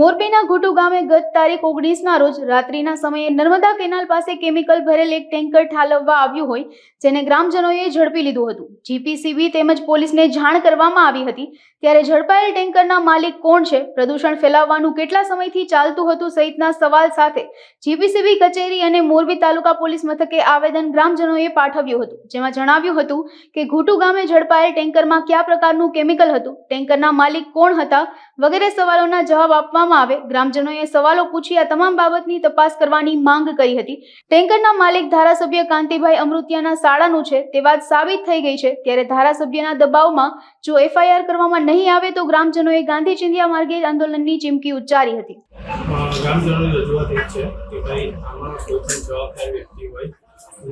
મોરબીના ઘુટુ ગામે ગત તારીખ ઓગણીસના રોજ રાત્રિના સમયે નર્મદા કેનાલ પાસે કેમિકલ ભરેલ એક ટેન્કર ઠાલવવા આવ્યું હોય, જેને ગ્રામજનોએ ઝડપી લીધું હતું. જીપીસીબી તેમજ પોલીસને જાણ કરવામાં આવી હતી, ત્યારે ઝડપાયેલ ટેન્કરના માલિક કોણ છે, પ્રદૂષણ ફેલાવવાનું કેટલા સમયથી ચાલતું હતું સહિતના સવાલ સાથે જીપીસીબી કચેરી અને મોરબી તાલુકા પોલીસ મથકે આવેદન ગ્રામજનોએ પાઠવ્યું હતું, જેમાં જણાવ્યું હતું કે ઘુટુ ગામે ઝડપાયેલ ટેન્કરમાં કયા પ્રકારનું કેમિકલ હતું, ટેન્કરના માલિક કોણ હતા, વગેરે સવાલોના જવાબ આપવામાં આવે. ગ્રામજનોએ સવાલો પૂછી આ તમામ બાબતની તપાસ કરવાની માંગ કરી હતી. ટેન્કરના માલિક ધારાસભ્ય કાંતિભાઈ અમૃતિયાના શાળાનું છે તે વાત સાબિત થઈ ગઈ છે. ત્યારે ધારાસભ્યના દબાવમાં જો એફઆઈઆર કરવામાં નહીં આવે તો ગ્રામજનોએ ગાંધી ચિંધ્યા માર્ગે આંદોલનની ચીમકી ઉચ્ચારી હતી. ગ્રામજનોની રજૂઆત એ છે કે ભાઈ આમાં કોઈ પણ જવાબદાર વ્યક્તિ હોય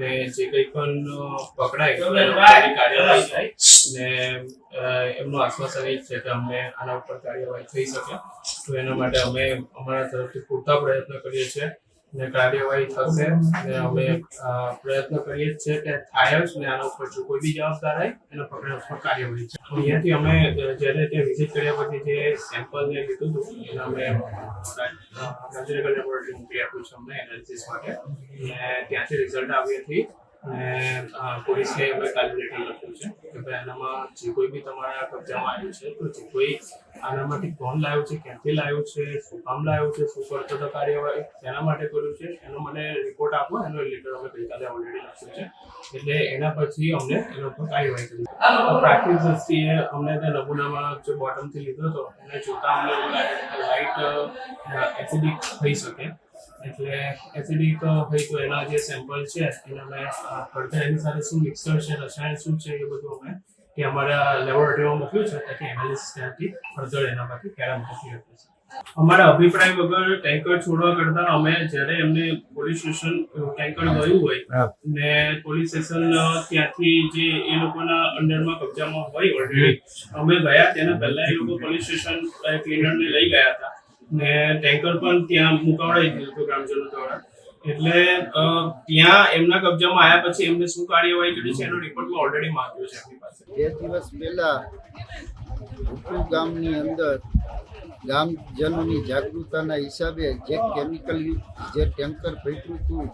ને જે કંઈ પણ પકડાય કાર્યવાહી થાય ને એમનું આશ્વાસન એ છે કે અમને આના ઉપર કાર્યવાહી થઈ શકે. તો એના માટે અમે અમારા તરફથી પૂરતા પ્રયત્ન કરીએ છીએ. ને કાર્યવાહી થશે અને અમે પ્રયત્ન કરીએ જ છે કે થાય જ ને આના ઉપર જો કોઈ બી જવાબદાર હોય, એના પકડવા ઉપર કાર્યવાહી છે. અહીંયાથી અમે જ્યારે તે વિઝિટ કર્યા પછી જે સેમ્પલ ને લીધું હતું, એને અમે ગાંધીનગર લેબોરેટરી મોકલી આપ્યું છે અમને એનાલિસિસ માટે. ને ત્યાંથી રિઝલ્ટ આવી ને અ, પોલીસને અમે કાલે લેટર લખ્યું છે કે ભાઈ આનામાં જે કોઈ બી તમારા કબજામાં આવ્યું છે તો જે કોઈ આનામાંથી કોણ લાવ્યું છે ક્યાંથી લાવ્યું છે શું કામ લાવ્યું છે શું કરતો હતો કાર્યવાહી શેના માટે કર્યું છે. એનો મને રિપોર્ટ આપો એનો લેટર અમે ગઈકાલે ઓલરેડી લખ્યું છે. એટલે એના પછી અમને એના ઉપર કાર્યવાહી કરી. પ્રાથમિક દ્રષ્ટિએ અમને તે નમૂનામાં જે બોટમથી લીધો હતો એને જોતા અમને લાઇટ એસિડિક થઈ શકે. એટલે એસિડિક હોય તો એના જે સેમ્પલ છે એને અમે પડતા એની સાથે શું મિક્સર છે રસાયણ શું છે એ બધું અમે કે અમારા લેબોરેટરીમાં મોકલ્યું છે ત્યાંથી એનાલિસિસ ત્યાંથી ફર્ધર એના પરથી પેરા મોકલી આપ્યું છે અમારા અભિપ્રાય વગર ટેન્કર છોડવા કરતા અમે જ્યારે એમને પોલીસ સ્ટેશન ટેન્કર ગયું હોય ને પોલીસ સ્ટેશન ત્યાંથી જે એ લોકોના અંડરમાં કબજામાં હોય ઓલરેડી અમે ગયા તેના પહેલા એ લોકો પોલીસ સ્ટેશન ક્લીનરને લઈ ગયા હતા. ને ટેન્કર પણ ત્યાં મુકાવડાવી દીધું હતું ગ્રામજનો દ્વારા. એટલે ત્યાં એમના કબજામાં આવ્યા પછી એમને શું કાર્યવાહી કરી છે એનો રિપોર્ટ મેં ઓલરેડી માંગ્યો છે એમની પાસે. બે દિવસ પહેલા ગામની અંદર ગામજનોની જાગૃતતાના હિસાબે જે કેમિકલ જે ટેન્કર ફેંક્યું હતું,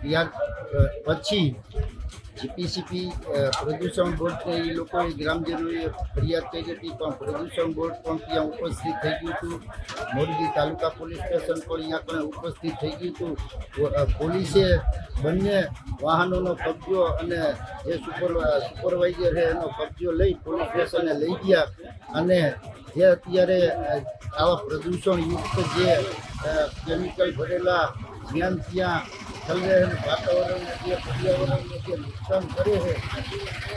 ત્યાર પછી જીપીસીપી પ્રદૂષણ બોર્ડને એ લોકોએ ગ્રામજનોએ ફરિયાદ કરી હતી, પણ પ્રદૂષણ બોર્ડ પણ ત્યાં ઉપસ્થિત થઈ ગયું હતું. મોરબી તાલુકા પોલીસ સ્ટેશન પણ અહીંયા પણ ઉપસ્થિત થઈ ગયું હતું. પોલીસે બંને વાહનોનો કબજો અને જે સુપર સુપરવાઇઝર છે એનો કબજો લઈ પોલીસ સ્ટેશને લઈ ગયા અને જે અત્યારે આવા આવા પ્રદૂષણયુક્ત જે કેમિકલ ભરેલા જ્યાં ત્યાં અને વાતાવરણને જે પર્યાવરણને જે નુકસાન કરે છે,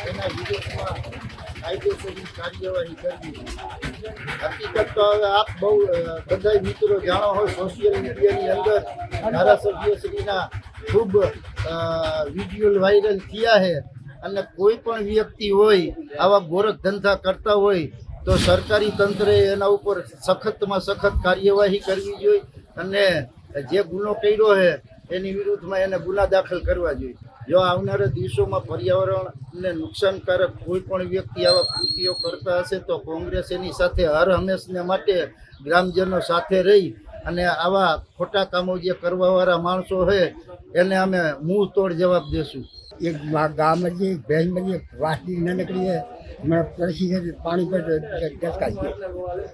એના વિદેશમાં કાયદેસરની કાર્યવાહી કરવી. હકીકત તો હવે આપ બહુ બધા મિત્રો જાણો હોય સોશિયલ મીડિયાની અંદર ધારાસભ્યશ્રીના ખૂબ વીડિયો વાયરલ થયા છે. અને કોઈ પણ વ્યક્તિ હોય, આવા ગોરખ ધંધા કરતા હોય તો સરકારી તંત્રએ એના ઉપર સખતમાં સખત કાર્યવાહી કરવી જોઈએ અને જે ગુનો કર્યો છે, એની વિરુદ્ધમાં એને ગુના દાખલ કરવા જોઈએ. જો આવનારા દિવસોમાં પર્યાવરણને નુકસાનકારક કોઈ પણ વ્યક્તિ આવા કૃતિઓ કરતા હશે, તો કોંગ્રેસ એની સાથે હર હંમેશને માટે ગ્રામજનો સાથે રહી અને આવા ખોટા કામો જે કરવાવાળા માણસો છે, એને અમે મુંહ તોડ જવાબ દેશું. એક ગામમાં જે ભેંસમાં જે વાસની ન છે તરસી છે પાણી પર ડસકાઈ ગયો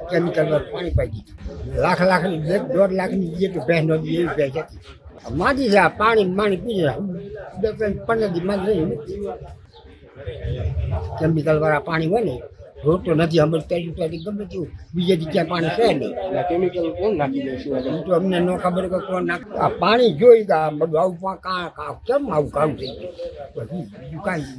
કેમિકલ પાણી પાઈ દીધું. લાખ લાખની એક દોઢ લાખની જે ભેંસ નહોતી એવી ભેંસ હતી. માટી છે પાણી માણી પી જાય બે ત્રણ પંદર દી માં રહી કેમિકલ વાળા પાણી હોય ને રોતો નથી અમે ત્યાં ત્યાંથી ગમે તેવું. બીજે ક્યાં પાણી છે નહીં. કેમિકલ કોણ નાખી દેશું છે? તો અમને ન ખબર કે કોણ નાખ. આ પાણી જોઈ આ બધું આવું કા કેમ આવું કામ થઈ ગયું? બધું કાંઈ.